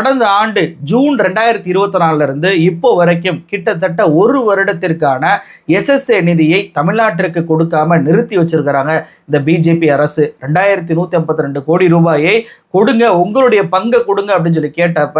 கடந்த ஆண்டு ஜூன் ரெண்டாயிரத்தி இருபத்தி நாலுல இருந்து இப்போ வரைக்கும் கிட்டத்தட்ட ஒரு வருடத்திற்கான எஸ்எஸ்ஏ நிதியை தமிழ்நாட்டிற்கு கொடுக்காம நிறுத்தி வச்சிருக்கிறாங்க இந்த பிஜேபி அரசு. ரெண்டாயிரத்தி நூத்தி ஐம்பத்தி ரெண்டு கோடி ரூபாயை கொடுங்க உங்களுடைய பங்கை கொடுங்க அப்படின்னு சொல்லி கேட்டப்ப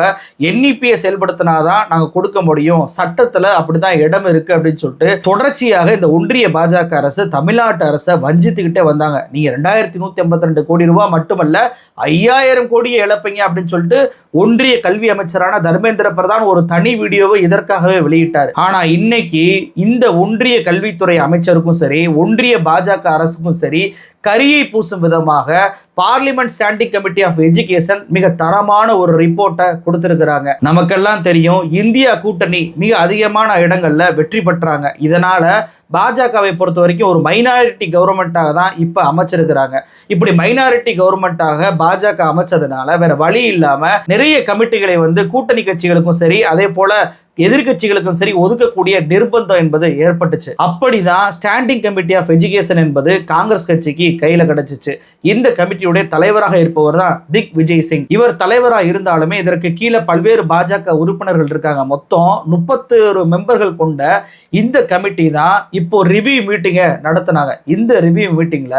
என்இபியை செயல்படுத்தினாதான் நாங்க கொடுக்க முடியும். சட்டத்துல அப்படிதான் இடம் இருக்கு அப்படின்னு சொல்லிட்டு தொடர்ச்சியாக இந்த ஒன்றிய பாஜக அரசு தமிழ்நாட்டு அரசை வஞ்சித்துக்கிட்டே வந்தாங்க. நீங்க ரெண்டாயிரத்தி நூத்தி ஐம்பத்தி ரெண்டு கோடி ரூபாய் மட்டுமல்ல ஐயாயிரம் கோடியை இழப்பீங்க அப்படின்னு சொல்லிட்டு ஒன்றிய கல்வி அமைச்சரான தர்மேந்திர பிரதான் ஒரு தனி வீடியோவை இதற்காகவே வெளியிட்டார். ஆனா இன்னைக்கு இந்த ஒன்றிய கல்வித்துறை அமைச்சருக்கும் சரி ஒன்றிய பாஜக அரசுக்கும் சரி கரியை பூசும் விதமாக parliament standing committee of education மிக தரமான ஒரு ரிப்போர்ட்டை கொடுத்துருக்குறாங்க. நமக்கெல்லாம் தெரியும் இந்தியா கூட்டணி மிக அதிகமான இடங்கள்ல வெற்றி பெற்றாங்க. இதனால பாஜகவை பொறுத்த வரைக்கும் ஒரு மைனாரிட்டி கவர்மெண்ட்டாக தான் இப்போ அமைச்சிருக்கிறாங்க. இப்படி மைனாரிட்டி கவர்மெண்ட்டாக பாஜக அமைச்சதுனால வேற வழி இல்லாமல் நிறைய கமிட்டிகளை வந்து கூட்டணி கட்சிகளுக்கும் சரி அதே போல எதிர்க்கட்சிகளுக்கும் சரி ஒதுக்கக்கூடிய நிர்பந்தம் என்பது ஏற்பட்டுச்சு. அப்படிதான் ஸ்டாண்டிங் கமிட்டி ஆஃப் எஜுகேஷன் என்பது காங்கிரஸ் கட்சிக்கு கையில கிடைச்சிச்சு. இந்த கமிட்டியுடைய தலைவராக இருப்பவர் தான் திக் விஜய் சிங். இவர் தலைவராக இருந்தாலுமே இதற்கு கீழே பல்வேறு பாஜக உறுப்பினர்கள் இருக்காங்க. மொத்தம் முப்பத்தொரு மெம்பர்கள் கொண்ட இந்த கமிட்டி தான் இப்போ ரிவ்யூ மீட்டிங்கை நடத்தினாங்க. இந்த ரிவ்யூ மீட்டிங்ல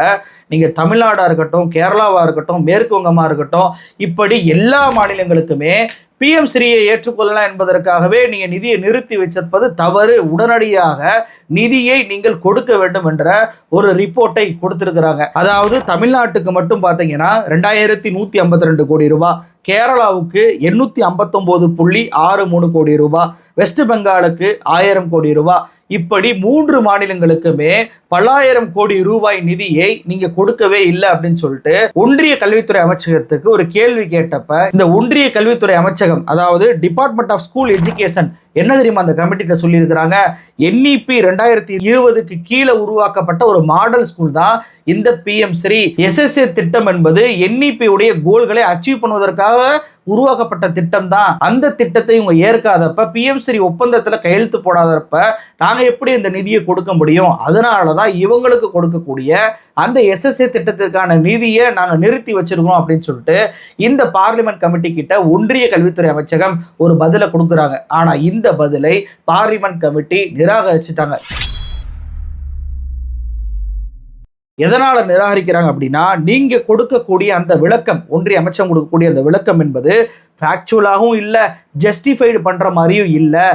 நீங்க தமிழ்நாடா இருக்கட்டும் கேரளாவா இருக்கட்டும் மேற்கு வங்கமா இருக்கட்டும் இப்படி எல்லா மாநிலங்களுக்குமே பிஎம் ஸ்ரீயை ஏற்றுக்கொள்ளலாம் என்பதற்காகவே நீங்கள் நிதியை நிறுத்தி வச்சிருப்பது தவறு. உடனடியாக நிதியை நீங்கள் கொடுக்க வேண்டும் என்ற ஒரு ரிப்போர்ட்டை கொடுத்திருக்கிறாங்க. அதாவது தமிழ்நாட்டுக்கு மட்டும் பார்த்தீங்கன்னா ரெண்டாயிரத்தி நூற்றி ஐம்பத்தி ரெண்டு கோடி ரூபாய் கேரளாவுக்கு எண்ணூத்தி ஐம்பத்தொம்போது புள்ளி ஆறு மூணு கோடி ரூபாய் வெஸ்ட் பெங்காலுக்கு ஆயிரம் கோடி ரூபாய் இப்படி மூன்று மாநிலங்களுக்குமே பல்லாயிரம் கோடி ரூபாய் நிதியை நீங்க கொடுக்கவே இல்லை அப்படின்னு சொல்லிட்டு ஒன்றிய கல்வித்துறை அமைச்சகத்துக்கு ஒரு கேள்வி கேட்டப்ப இந்த ஒன்றிய கல்வித்துறை அமைச்சகம் அதாவது டிபார்ட்மெண்ட் ஆஃப் ஸ்கூல் எஜுகேஷன் என்ன தெரியுமா அந்த கமிட்டிட்ட சொல்லியிருக்கிறாங்க? என்இபி ரெண்டாயிரத்தி இருபதுக்கு கீழே உருவாக்கப்பட்ட ஒரு மாடல் ஸ்கூல் தான் இந்த பிஎம் ஸ்ரீ எஸ்எஸ்ஏ திட்டம் என்பது என்இபி உடைய கோல்களை அச்சீவ் பண்ணுவதற்காக உருவாக்கப்பட்ட திட்டம் தான். அந்த திட்டத்தை இவங்க ஏற்காதப்ப பிஎம் ஸ்ரீ ஒப்பந்தத்தில் கையெழுத்து போடாதப்ப நாங்கள் எப்படி இந்த நிதியை கொடுக்க முடியும்? அதனால தான் இவங்களுக்கு கொடுக்கக்கூடிய அந்த எஸ்எஸ்ஏ திட்டத்திற்கான நிதியை நாங்கள் நிறுத்தி வச்சிருக்கோம் அப்படின்னு சொல்லிட்டு இந்த பார்லிமெண்ட் கமிட்டி கிட்ட ஒன்றிய கல்வித்துறை அமைச்சகம் ஒரு பதிலை கொடுக்குறாங்க. ஆனால் இந்த பதிலை பார்லிமெண்ட் கமிட்டி நிராகரிச்சிட்டாங்க. எதனால நிராகரிக்கிறாங்க அப்படின்னா நீங்க கொடுக்கக்கூடிய அந்த விளக்கம் ஒன்றிய அமைச்சம் கொடுக்கக்கூடிய அந்த விளக்கம் என்பது ஃபேக்சுவலாகவும் இல்லை ஜஸ்டிஃபைடு பண்ணுற மாதிரியும் இல்லை.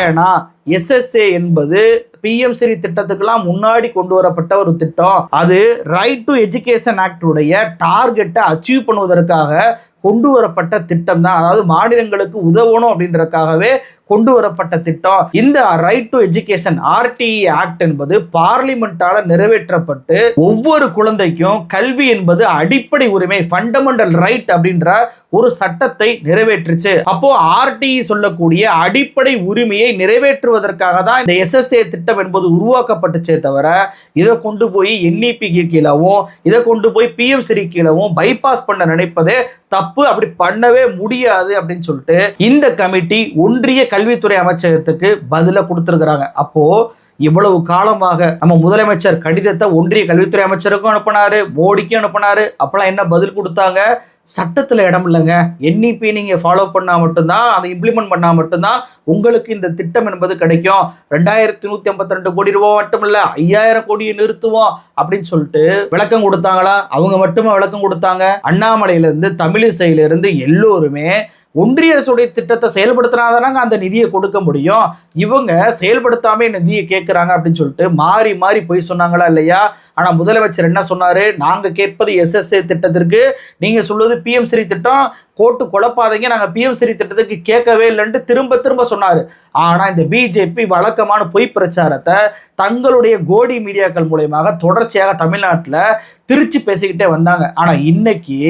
ஏன்னா எஸ்எஸ்ஏ என்பது பிஎம் திட்டத்துக்கெல்லாம் முன்னாடி கொண்டு வரப்பட்ட ஒரு திட்டம். அது ரைட் டு எஜுகேஷன் ஆக்டுடைய டார்கெட்டை அச்சீவ் பண்ணுவதற்காக கொண்டு வரப்பட்ட திட்டம் தான். அதாவது மாநிலங்களுக்கு உதவணும் அப்படின்றதுக்காகவே கொண்டு வரப்பட்ட திட்டம். இந்த right to education RTE act என்பது பார்லிமெண்டால நிறைவேற்றப்பட்டு ஒவ்வொரு குழந்தைக்கும் கல்வி என்பது அடிப்படை உரிமை ஃபண்டமெண்டல் ரைட் அப்படின்ற ஒரு சட்டத்தை நிறைவேற்றுச்சு. அப்போ ஆர்டிஇ சொல்லக்கூடிய அடிப்படை உரிமையை நிறைவேற்றுவதற்காக தான் இந்த எஸ்எஸ்ஏ திட்டம் என்பது உருவாக்கப்பட்டுச்சே தவிர இதை கொண்டு போய் என்இபிக்கு கீழவும் இதை கொண்டு போய் பிஎம் ஸ்ரீ கீழவும் பைபாஸ் பண்ண நினைப்பதே தப்பு. அப்படி பண்ணவே முடியாது அப்படின்னு சொல்லிட்டு இந்த கமிட்டி ஒன்றிய கல்வித்துறை அமைச்சகத்துக்கு பதில கொடுத்துருக்குறாங்க. அப்போ இவ்வளவு காலமாக நம்ம முதலமைச்சர் கடிதத்தை ஒன்றிய கல்வித்துறை அமைச்சருக்கும் அனுப்பினாரு மோடிக்கும் அனுப்புனாரு. அப்பெல்லாம் என்ன பதில் கொடுத்தாங்க? சட்டத்தில் இடம் இல்லைங்க. என்இபி நீங்கள் ஃபாலோ பண்ணால் மட்டும்தான் அதை இம்ப்ளிமெண்ட் பண்ணால் மட்டும்தான் உங்களுக்கு இந்த திட்டம் என்பது கிடைக்கும். ரெண்டாயிரத்தி நூற்றி ஐம்பத்தி ரெண்டு கோடி ரூபா மட்டும் இல்லை ஐயாயிரம் கோடியை நிறுத்துவோம் அப்படின்னு சொல்லிட்டு விளக்கம் கொடுத்தாங்களா? அவங்க மட்டுமே விளக்கம் கொடுத்தாங்க? அண்ணாமலையிலேருந்து தமிழிசையிலேருந்து எல்லோருமே ஒன்றிய அரசுடைய திட்டத்தை செயல்படுத்தினாதானாங்க அந்த நிதியை கொடுக்க முடியும். இவங்க செயல்படுத்தாம நிதியை கேட்குறாங்க அப்படின்னு சொல்லிட்டு மாறி மாறி போய் சொன்னாங்களா இல்லையா? ஆனால் முதலமைச்சர் என்ன சொன்னாரு? நாங்க கேட்பது எஸ்எஸ்ஏ திட்டத்திற்கு நீங்க சொல்வது பிஎம் ஸ்ரீ திட்டம் கோட்டு குழப்பாதீங்க நாங்கள் பிஎம் ஸ்ரீ திட்டத்துக்கு கேட்கவே இல்லைன்ட்டு திரும்ப திரும்ப சொன்னார். ஆனால் இந்த பிஜேபி வழக்கமான பொய் பிரச்சாரத்தை தங்களுடைய கோடி மீடியாக்கள் மூலயமாக தொடர்ச்சியாக தமிழ்நாட்டில் திருச்சி பேசிக்கிட்டே வந்தாங்க. ஆனால் இன்னைக்கு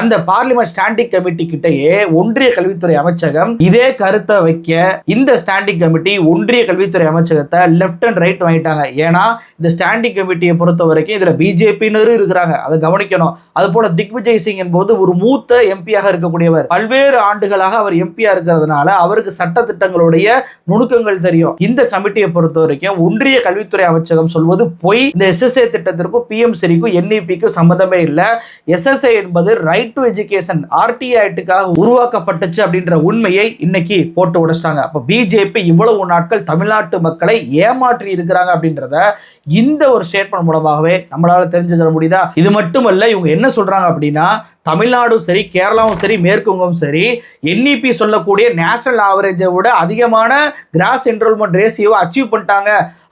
அந்த பார்லிமெண்ட் ஸ்டாண்டிங் கமிட்டி கிட்டேயே ஒன்றிய கல்வித்துறை அமைச்சகம் இதே கருத்தை வைக்க இந்த ஸ்டாண்டிங் கமிட்டி ஒன்றிய கல்வித்துறை அமைச்சகத்தை லெஃப்ட் அண்ட் ரைட் வாங்கிட்டாங்க. ஏன்னா இந்த ஸ்டாண்டிங் கமிட்டியை பொறுத்த வரைக்கும் இதுல பிஜேபியினரும் இருக்கிறாங்க. அதை கவனிக்கணும். அது போல திக்விஜய் சிங் என்பது ஒரு மூத்த எம்பியாக இருக்கக்கூடியவர். பல்வேறு ஆண்டுகளாக அவர் எம்பியா இருக்கிறதுனால அவருக்கு சட்ட திட்டங்களுடைய நுணுக்கங்கள் தெரியும். இந்த கமிட்டியை பொறுத்த வரைக்கும் ஒன்றிய கல்வித்துறை அமைச்சகம் சொல்வது பொய். இந்த எஸ்எஸ்ஏ திட்டத்திற்கும் பிஎம் சரிக்கும் என்இபிக்கும் சம்மந்தமே இல்லை. எஸ்எஸ்ஏ என்பது ரைட் டு எஜுகேஷன் ஆர்டிஐட்டுக்காக உருவாக்கப்பட்ட ஏமாற்றப்பட்டுச்சு அப்படின்ற உண்மையை இன்னைக்கு போட்டு உடைச்சிட்டாங்க. அப்போ பிஜேபி இவ்வளவு நாட்கள் தமிழ்நாட்டு மக்களை ஏமாற்றி இருக்கிறாங்க அப்படின்றத இந்த ஒரு ஸ்டேட்மெண்ட் மூலமாகவே நம்மளால தெரிஞ்சுக்கிற முடியுதா? இது மட்டுமல்ல இவங்க என்ன சொல்றாங்க அப்படின்னா தமிழ்நாடும் சரி கேரளாவும் சரி மேற்குவங்கும் சரி என்இபி சொல்லக்கூடிய நேஷனல் ஆவரேஜை விட அதிகமான கிராஸ் என்ரோல்மெண்ட் ரேஷியோவை அச்சீவ் பண்ணிட்டாங்க.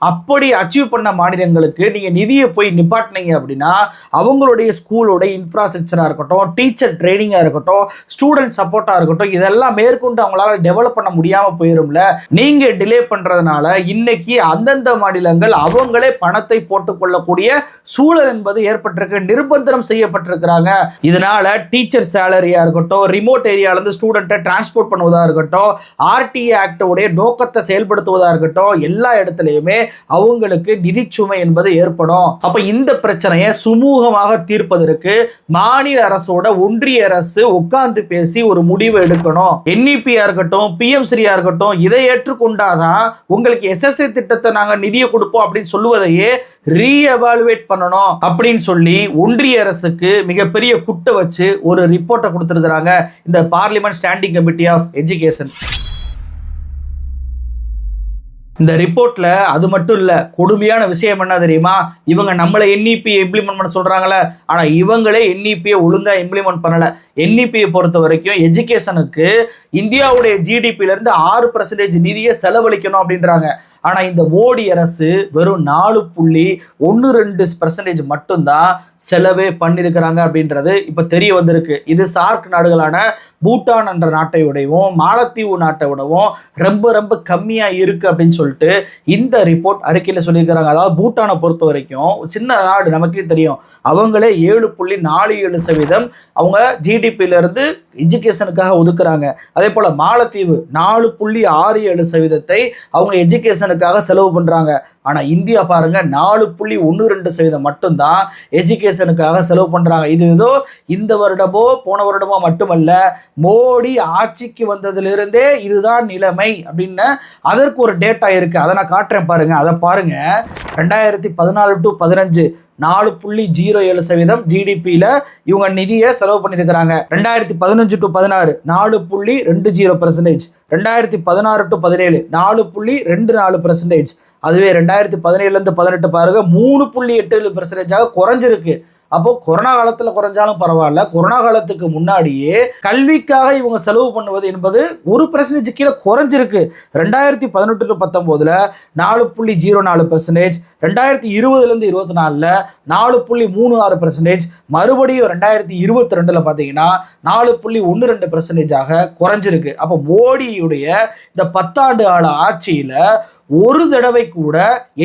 அப்படி அச்சீவ் பண்ண மாநிலங்களுக்கு நீங்க நிதியை போய் நிப்பாட்டினீங்க அப்படின்னா அவங்களுடைய ஸ்கூலோட இன்ஃப்ராஸ்ட்ரக்சராக இருக்கட்டும் டீச்சர் ட்ரைனிங்காக இருக்கட்டும் ஸ்டூடெண்ட் சப்போர்ட்டாக இருக்கட்டும் இதெல்லாம் மேற்கொண்டு அவங்களால டெவலப் பண்ண முடியாமல் போயிரும்ல. நீங்கள் டிலே பண்ணுறதுனால இன்னைக்கு அந்தந்த மாநிலங்கள் அவங்களே பணத்தை போட்டுக்கொள்ளக்கூடிய சூழல் என்பது ஏற்பட்டிருக்கு நிர்பந்தம் செய்யப்பட்டிருக்கிறாங்க. இதனால டீச்சர் சேலரியாக இருக்கட்டும் ரிமோட் ஏரியாவிலேருந்து ஸ்டூடெண்ட்டை டிரான்ஸ்போர்ட் பண்ணுவதாக இருக்கட்டும் ஆர்டிஏ ஆக்டோடைய நோக்கத்தை செயல்படுத்துவதாக இருக்கட்டும் எல்லா இடத்துலையுமே அவங்களுக்கு நிதிச்சுமை என்பது ஏற்படும். அப்ப இந்த பிரச்சனையை சுமூகமாக தீர்ப்பதற்கு மாநில அரசோட ஒன்றிய அரசு உட்கார்ந்து பேசி ஒரு முடிவு எடுக்கணும். என்இபியா இருக்கட்டும் பிஎம்சிரியா இருக்கட்டும் இதை ஏற்றுக்கொண்டாதான் உங்களுக்கு எஸ்எஸ்ஐ திட்டத்தை நாங்கள் நிதியை கொடுப்போம் அப்படின்னு சொல்லுவதையே ரீஎவாலுவேட் பண்ணணும் அப்படின்னு சொல்லி ஒன்றிய அரசுக்கு மிகப்பெரிய குட்டை வச்சு ஒரு ரிப்போர்ட்டை கொடுத்துருக்குறாங்க இந்த parliament standing committee of education இந்த ரிப்போர்ட்ல அது மட்டும் இல்லை கொடுமையான விஷயம் என்ன தெரியுமா? இவங்க நம்மளை என்இபியை இம்ப்ளிமெண்ட் பண்ண சொல்றாங்களே ஆனா இவங்களே என்இபியை ஒழுங்கா இம்ப்ளிமெண்ட் பண்ணல. என்இபியை பொறுத்த வரைக்கும் எஜுகேஷனுக்கு இந்தியாவுடைய ஜிடிபியிலேருந்து இருந்து ஆறு பர்சன்டேஜ் நிதியை செலவழிக்கணும் அப்படின்றாங்க. ஆனால் இந்த மோடி அரசு வெறும் நாலு புள்ளி ஒன்று ரெண்டு பர்சன்டேஜ் மட்டும்தான் செலவே பண்ணியிருக்கிறாங்க அப்படின்றது இப்போ தெரிய வந்திருக்கு. இது சார்க் நாடுகளான பூட்டான் என்ற நாட்டை விடவும் மாலத்தீவு நாட்டை விடவும் ரொம்ப ரொம்ப கம்மியாக இருக்கு அப்படின்னு சொல்லிட்டு இந்த ரிப்போர்ட் அறிக்கையில் சொல்லியிருக்கிறாங்க. அதாவது பூட்டானை பொறுத்த வரைக்கும் சின்ன நாடு நமக்கே தெரியும். அவங்களே ஏழு புள்ளி நாலு ஏழு சதவீதம் அவங்க ஜிடிபியிலேருந்து எஜுகேஷனுக்காக ஒதுக்குறாங்க. அதே போல் மாலத்தீவு நாலு புள்ளி ஆறு ஏழு சதவீதத்தை அவங்க எஜுகேஷன் எஜுகேஷனுக்காக செலவு பண்ணுறாங்க ஆனால் இந்தியா பாருங்கள் நாலு புள்ளி ஒன்று ரெண்டு சதவீதம் மட்டும்தான் எஜுகேஷனுக்காக செலவு பண்ணுறாங்க இது ஏதோ இந்த வருடமோ போன வருடமோ மட்டுமல்ல மோடி ஆட்சிக்கு வந்ததிலிருந்தே இதுதான் நிலைமை அப்படின்னு அதற்கு ஒரு டேட்டா இருக்குது அதை நான் காட்டுறேன் பாருங்கள் அதை பாருங்கள் ரெண்டாயிரத்தி பதினாலு டு பதினஞ்சு நாலு புள்ளி ஜீரோ ஏழு சதவீதம் ஜிடிபியில் இவங்க நிதியை செலவு பண்ணியிருக்கிறாங்க. ரெண்டாயிரத்தி பதினஞ்சு டு பதினாறு நாலு புள்ளி ரெண்டு ஜீரோ பர்சன்டேஜ் ரெண்டாயிரத்தி பதினாறு டு பதினேழு நாலு புள்ளி ரெண்டு நாலு பர்சன்டேஜ் அதுவே ரெண்டாயிரத்தி பதினேழுலேருந்து பதினெட்டு பாருங்க மூணு புள்ளி எட்டு ஏழு பர்சன்டேஜாக குறைஞ்சிருக்கு. அப்போ கொரோனா காலத்தில் குறைஞ்சாலும் பரவாயில்ல. கொரோனா காலத்துக்கு முன்னாடியே கல்விக்காக இவங்க செலவு பண்ணுவது என்பது ஒரு பர்சன்டேஜ் கீழே குறைஞ்சிருக்கு. ரெண்டாயிரத்தி பதினெட்டு டு பத்தொம்போதில் நாலு புள்ளி ஜீரோ நாலு பர்சன்டேஜ் ரெண்டாயிரத்தி இருபதுலேருந்து இருபத்தி நாலில் நாலு புள்ளி மூணு ஆறு பர்சன்டேஜ் மறுபடியும் ரெண்டாயிரத்தி இருபத்தி ரெண்டில் பார்த்தீங்கன்னா நாலு புள்ளி ஒன்று ரெண்டு பர்சன்டேஜாக குறைஞ்சிருக்கு. அப்போ மோடியுடைய இந்த பத்தாண்டு கால ஆட்சியில் ஒரு தடவை கூட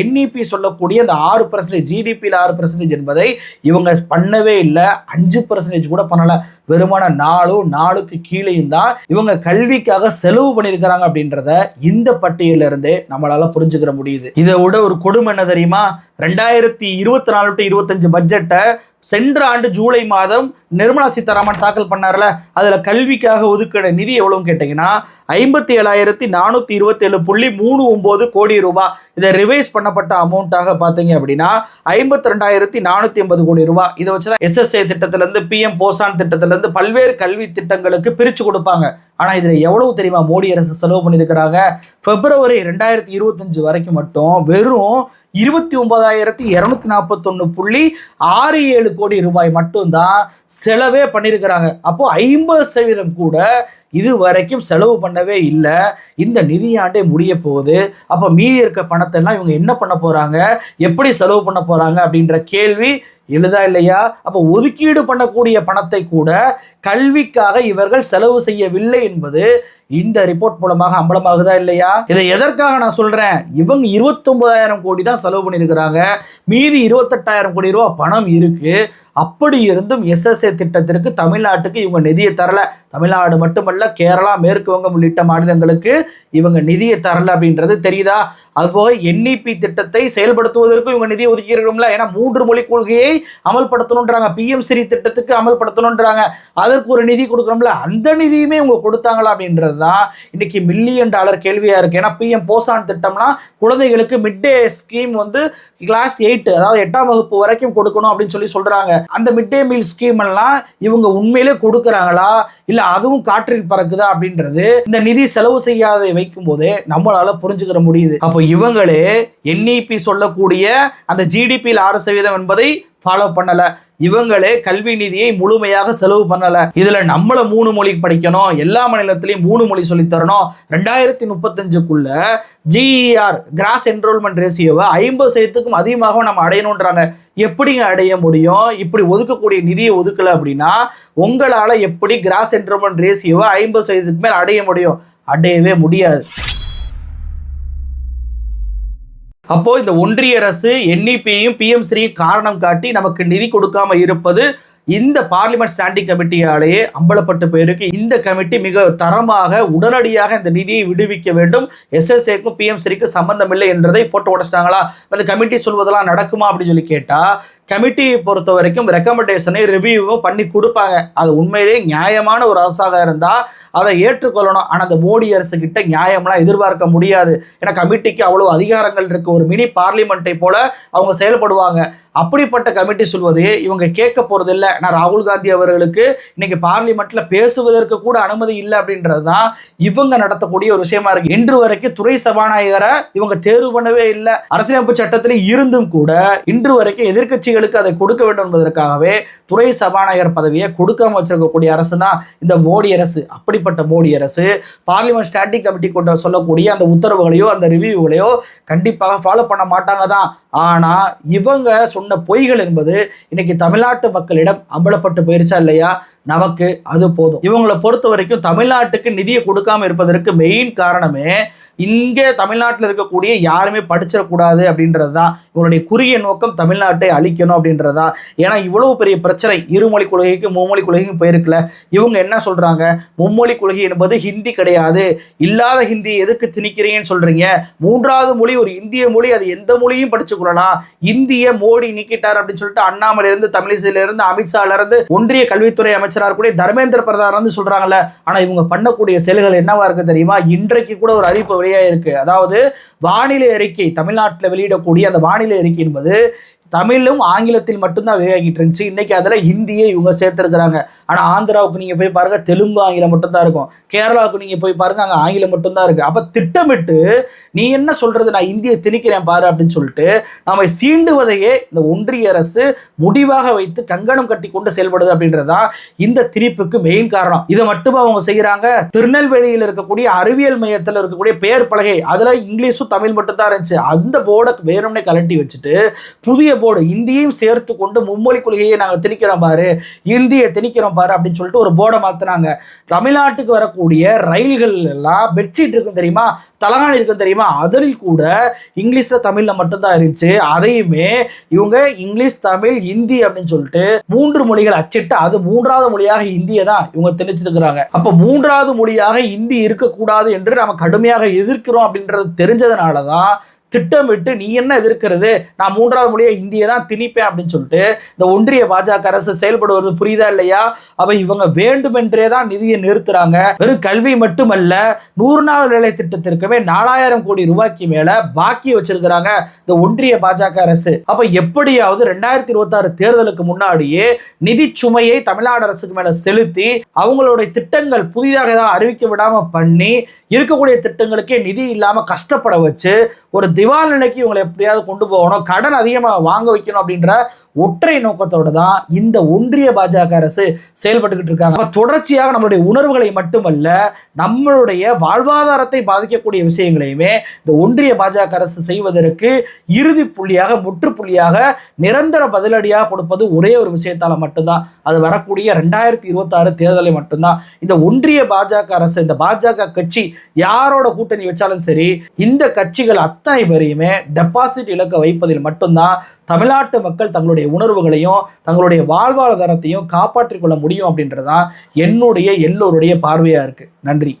என்இபி சொல்லக்கூடிய அந்த ஆறு பர்சன்டேஜ் ஜிடிபியில் ஆறு பர்சன்டேஜ் என்பதை இவங்க பண்ணவே இல்லை. அஞ்சு பர்சன்டேஜ் கூட பண்ணலை. வெறுமான நாலும் நாளுக்கு கீழேயும் தான் இவங்க கல்விக்காக செலவு பண்ணியிருக்கிறாங்க அப்படின்றத இந்த பட்டியலில் நம்மளால் புரிஞ்சுக்கிற முடியுது. இதை விட ஒரு கொடுமை என்ன தெரியுமா? ரெண்டாயிரத்தி இருபத்தி நாலு டு இருபத்தஞ்சு பட்ஜெட்டை சென்ற ஆண்டு ஜூலை மாதம் நிர்மலா சீதாராமன் தாக்கல் பண்ணார்ல. அதில் கல்விக்காக ஒதுக்கிற நிதி எவ்வளோன்னு கேட்டிங்கன்னா ஐம்பத்தி ஏழாயிரத்தி நானூற்றி இருபத்தேழு புள்ளி மூணு ஒம்பது கோடி ரூபாய். இதை ரிவைஸ் பண்ணப்பட்ட அமௌண்ட்டாக பார்த்தீங்க அப்படின்னா ஐம்பத்தி ரெண்டாயிரத்தி நானூற்றி ஐம்பது கோடி ரூபாய். இதை வச்சு தான் எஸ்எஸ்ஏ திட்டத்திலேருந்து பிஎம் போசான் திட்டத்திலேருந்து பல்வேறு கல்வி திட்டங்களுக்கு பிரித்து கொடுப்பாங்க. ஆனால் இதில் எவ்வளவு தெரியுமா? மோடி அரசு செலவு பண்ணியிருக்கிறாங்க. பிப்ரவரி ரெண்டாயிரத்தி இருபத்தஞ்சு வரைக்கும் மட்டும் வெறும் இருபத்தி ஒன்பதாயிரத்தி இரநூத்தி நாற்பத்தொன்று புள்ளி ஆறு ஏழு கோடி ரூபாய் மட்டும்தான் செலவே பண்ணியிருக்கிறாங்க. அப்போது ஐம்பது சதவீதம் கூட இது வரைக்கும் செலவு பண்ணவே இல்லை. இந்த நிதியாண்டே முடிய போகுது. அப்போ மீதி இருக்க பணத்தை எல்லாம் இவங்க என்ன பண்ண போகிறாங்க எப்படி செலவு பண்ண போகிறாங்க அப்படின்ற கேள்வி எழுதா இல்லையா? அப்போ ஒதுக்கீடு பண்ணக்கூடிய பணத்தை கூட கல்விக்காக இவர்கள் செலவு செய்யவில்லை என்பது இந்த ரிப்போர்ட் மூலமாக அம்பலமாகுதா இல்லையா? இதை எதற்காக நான் சொல்றேன்? இவங்க இருபத்தொன்பதாயிரம் கோடி தான் செலவு பண்ணியிருக்கிறாங்க. மீதி இருபத்தெட்டாயிரம் கோடி ரூபா பணம் இருக்கு. அப்படி இருந்தும் எஸ்எஸ்ஏ திட்டத்திற்கு தமிழ்நாட்டுக்கு இவங்க நிதியை தரல. தமிழ்நாடு மட்டுமல்ல கேரளா மேற்கு வங்கம் உள்ளிட்ட மாநிலங்களுக்கு இவங்க நிதியை தரல அப்படின்றது தெரியுதா? அதுபோக என்இபி திட்டத்தை செயல்படுத்துவதற்கும் இவங்க நிதியை ஒதுக்கியிருக்கோம்ல ஏன்னா மூன்று மொழி கொள்கையை அமல்படுத்தணுன்றாங்க பிஎம் ஸ்ரீ திட்டத்துக்கு அமல்படுத்தணுன்றாங்க அதற்கு ஒரு நிதி கொடுக்குறோம்ல அந்த நிதியுமே இவங்க கொடுத்தாங்களா அப்படின்றது தான் இன்னைக்கு மில்லியன் டாலர் கேள்வியா இருக்கு. ஏன்னா பிஎம் போசான் திட்டம்னா குழந்தைகளுக்கு மிட் டே ஸ்கீம் வந்து கிளாஸ் எயிட் அதாவது எட்டாம் வகுப்பு வரைக்கும் கொடுக்கணும் அப்படின்னு சொல்லி சொல்றாங்க. அந்த மிட் டே மீல் ஸ்கீம் எல்லாம் இவங்க உண்மையிலே கொடுக்குறாங்களா? இல்ல அதுவும் காற்றில் பறக்குதா அப்படின்றது இந்த நிதி செலவு செய்யாத வைக்கும் போதே நம்மளால புரிஞ்சுக்கிற முடியுது. அப்போ இவங்களே என்இபி சொல்லக்கூடிய அந்த ஜிடிபியில் ஆறு சதவீதம் என்பதை ஃபாலோ பண்ணல. இவங்களே கல்வி நிதியை முழுமையாக செலவு பண்ணல. இதுல நம்மள மூணு மொழி படிக்கணும். எல்லா மாநிலத்திலையும் மூணு மொழி சொல்லித் தரணும். ரெண்டாயிரத்தி முப்பத்தஞ்சுக்குள்ள ஜிஇஆர் கிராஸ் என்ரோல்மெண்ட் ரேசியோவை ஐம்பது சதவீதத்துக்கும் அதிகமாக நம்ம அடையணுன்றாங்க எப்படிங்க அடைய முடியும்? இப்படி ஒதுக்கக்கூடிய நிதியை ஒதுக்கல அப்படின்னா உங்களால எப்படி கிராஸ் என்ரோல்மெண்ட் ரேசியோவை ஐம்பது சதவீதத்துக்கு மேல் அடைய முடியும்? அடையவே முடியாது. அப்போ இந்த ஒன்றிய அரசு என்இபியையும் பிஎம்சிரியும் காரணம் காட்டி நமக்கு நிதி கொடுக்காம இருப்பது இந்த பார்லிமெண்ட் ஸ்டாண்டிங் கமிட்டியாலேயே அம்பலப்பட்டு போயிருக்கு இந்த கமிட்டி மிக தரமாக உடனடியாக இந்த நிதியை விடுவிக்க வேண்டும். எஸ்எஸ்ஏக்கும் பிஎம்சிக்கும் சம்பந்தம் இல்லை என்றதை போட்டு உடச்சிட்டாங்களா? இந்த கமிட்டி சொல்வதெல்லாம் நடக்குமா அப்படின்னு சொல்லி கேட்டால் கமிட்டியை பொறுத்த வரைக்கும் ரெக்கமெண்டேஷனை ரிவ்யூவும் பண்ணி கொடுப்பாங்க. அது உண்மையிலேயே நியாயமான ஒரு அரசாக இருந்தால் அதை ஏற்றுக்கொள்ளணும். ஆனால் அந்த மோடி அரசு கிட்ட நியாயம்லாம் எதிர்பார்க்க முடியாது. ஏன்னா கமிட்டிக்கு அவ்வளோ அதிகாரங்கள் இருக்குது ஒரு மினி பார்லிமெண்ட்டை போல அவங்க செயல்படுவாங்க. அப்படிப்பட்ட கமிட்டி சொல்வது இவங்க கேட்க போறது ஏன்னா ராகுல் காந்தி அவர்களுக்கு இன்னைக்கு பார்லிமெண்ட்ல பேசுவதற்கு கூட அனுமதி இல்லை அப்படின்றது தான் இவங்க நடத்தக்கூடிய ஒரு விஷயமா இருக்கு. இன்று வரைக்கும் துறை சபாநாயகரை இவங்க தேர்வு பண்ணவே இல்லை. அரசியலமைப்பு சட்டத்தில் இருந்தும் கூட இன்று வரைக்கும் எதிர்க்கட்சிகளுக்கு அதை கொடுக்க வேண்டும் என்பதற்காகவே துறை சபாநாயகர் பதவியை கொடுக்காம வச்சிருக்கக்கூடிய அரசு தான் இந்த மோடி அரசு. அப்படிப்பட்ட மோடி அரசு பார்லிமெண்ட் ஸ்டாண்டிங் கமிட்டி கொண்ட சொல்லக்கூடிய அந்த உத்தரவுகளையோ அந்த ரிவ்யூகளையோ கண்டிப்பாக ஃபாலோ பண்ண மாட்டாங்க தான் ஆனால் இவங்க சொன்ன பொய்கள் என்பது இன்னைக்கு தமிழ்நாட்டு மக்களிடம் அம்பலப்பட்டு போயிருச்சா இல்லையா? நமக்கு அது போதும். இவங்களை பொறுத்த வரைக்கும் தமிழ்நாட்டுக்கு நிதியை கொடுக்காம இருப்பதற்கு மெயின் காரணமே இங்கே தமிழ்நாட்டில் இருக்கக்கூடிய யாருமே படிச்சிடக்கூடாது அப்படின்றது தான் இவங்களுடைய குறுகிய நோக்கம் தமிழ்நாட்டை அழிக்கணும் அப்படின்றது. தான் ஏன்னா இவ்வளவு பெரிய பிரச்சனை இருமொழி கொள்கைக்கு மும்மொழி கொள்கைக்கும் போயிருக்கல இவங்க என்ன சொல்றாங்க? மும்மொழி கொள்கை என்பது ஹிந்தி கிடையாது. இல்லாத ஹிந்தி எதுக்கு திணிக்கிறீங்கன்னு சொல்றீங்க? மூன்றாவது மொழி ஒரு இந்திய மொழி அது எந்த மொழியும் படிச்சுக்கொள்ளலாம். இந்திய மோடி நீக்கிட்டார் அப்படின்னு சொல்லிட்டு அண்ணாமலை இருந்து அமித்ஷா இருந்து அமித்ஷால இருந்து ஒன்றிய கல்வித்துறை அமைச்சராக கூட தர்மேந்திர பிரதான் வந்து சொல்றாங்கல்ல. ஆனா இவங்க பண்ணக்கூடிய செயல்கள் என்னவா இருக்கு தெரியுமா? இன்றைக்கு கூட ஒரு அறிவிப்பு வெளியா இருக்கு அதாவது வானிலை அறிக்கை தமிழ்நாட்டில் வெளியிடக்கூடிய அந்த வானிலை அறிக்கை என்பது தமிழும் ஆங்கிலத்தில் மட்டும்தான் வெளியாகிட்டு இருந்துச்சு. இன்னைக்கு அதில் ஹிந்தியை இவங்க சேர்த்துருக்குறாங்க. ஆனால் ஆந்திராவுக்கு நீங்கள் போய் பாருங்கள் தெலுங்கு ஆங்கிலம் மட்டும்தான் இருக்கும். கேரளாவுக்கு நீங்கள் போய் பாருங்க அங்கே ஆங்கிலம் மட்டும்தான் இருக்குது அப்போ திட்டமிட்டு நீ என்ன சொல்கிறது நான் இந்தியை திணிக்கிறேன் பாரு அப்படின்னு சொல்லிட்டு நம்ம சீண்டுவதையே இந்த ஒன்றிய அரசு முடிவாக வைத்து கங்கணம் கட்டி கொண்டு செயல்படுது அப்படின்றதா இந்த திணிப்புக்கு மெயின் காரணம். இதை மட்டுமே அவங்க செய்கிறாங்க திருநெல்வேலியில் இருக்கக்கூடிய அறிவியல் மையத்தில் இருக்கக்கூடிய பெயர் பலகை அதில் இங்கிலீஷும் தமிழ் மட்டும்தான் இருந்துச்சு. அந்த போர்டை வேணும்னே கலட்டி வச்சுட்டு புதிய போர்டு இந்தியையும் சேர்த்து கொண்டு மும்மொழி கொள்கையை நாங்கள் திணிக்கிறோம் பாரு. இந்தியை திணிக்கிறோம் பாரு அப்படின்னு சொல்லிட்டு ஒரு போர்டை மாற்றினாங்க தமிழ்நாட்டுக்கு வரக்கூடிய ரயில்கள் எல்லாம் பெட்ஷீட் இருக்கும் தெரியுமா? தலகாணி இருக்கும் தெரியுமா? அதில் கூட இங்கிலீஷ்ல தமிழ்ல மட்டும்தான் இருந்துச்சு. அதையுமே இவங்க இங்கிலீஷ் தமிழ் ஹிந்தி அப்படின்னு சொல்லிட்டு மூன்று மொழிகள் அச்சிட்டு அது மூன்றாவது மொழியாக இந்தியை தான் இவங்க திணிச்சிருக்கிறாங்க. அப்போ மூன்றாவது மொழியாக ஹிந்தி இருக்கக்கூடாது என்று நம்ம கடுமையாக எதிர்க்கிறோம் அப்படின்றது தெரிஞ்சதுனால தான் திட்டமிட்டு நீ என்ன எதிர்க்கிறது? நான் மூன்றாவது மொழியை இந்தியை தான் திணிப்பேன் அப்படின்னு சொல்லிட்டு இந்த ஒன்றிய பாஜக அரசு செயல்படுவது புரியுதா இல்லையா? அப்ப இவங்க வேண்டுமென்றே தான் நிதியை நிறுத்துறாங்க. வெறும் கல்வி மட்டுமல்ல நூறு நாள் வேலை திட்டத்திற்குமே நாலாயிரம் கோடி ரூபாய்க்கு மேல பாக்கி வச்சிருக்கிறாங்க இந்த ஒன்றிய பாஜக அரசு. அப்ப எப்படியாவது ரெண்டாயிரத்தி இருபத்தாறு தேர்தலுக்கு முன்னாடியே நிதி சுமையை தமிழ்நாடு அரசுக்கு மேல செலுத்தி அவங்களுடைய திட்டங்கள் புதிதாக ஏதாவது அறிவிக்க விடாம பண்ணி இருக்கக்கூடிய திட்டங்களுக்கே நிதி இல்லாம கஷ்டப்பட வச்சு ஒரு திவால் நிலைக்கு இவங்களை எப்படியாவது கொண்டு போகணும் கடன் அதிகமாக வாங்க வைக்கணும் அப்படின்ற ஒற்றை நோக்கத்தோடு தான் இந்த ஒன்றிய பாஜக அரசு செயல்பட்டுக்கிட்டு இருக்காங்க. தொடர்ச்சியாக நம்மளுடைய உணர்வுகளை மட்டுமல்ல நம்மளுடைய வாழ்வாதாரத்தை பாதிக்கக்கூடிய விஷயங்களையுமே இந்த ஒன்றிய பாஜக அரசு செய்வதற்கு இறுதி புள்ளியாக முற்றுப்புள்ளியாக நிரந்தர பதிலடியாக கொடுப்பது ஒரே ஒரு விஷயத்தால மட்டும்தான். அது வரக்கூடிய ரெண்டாயிரத்தி இருபத்தாறு தேர்தலை மட்டும்தான். இந்த ஒன்றிய பாஜக அரசு இந்த பாஜக கட்சி யாரோட கூட்டணி வச்சாலும் சரி இந்த கட்சிகள் அத்தனை பேரையுமே டெபாசிட் இலக்க வைப்பதில் மட்டும்தான் தமிழ்நாட்டு மக்கள் தங்களுடைய உணர்வுகளையும் தங்களுடைய வாழ்வாதாரத்தையும் காப்பாற்றிக் கொள்ள முடியும் அப்படின்றதான் என்னுடைய எல்லோருடைய பார்வையா இருக்கு. நன்றி.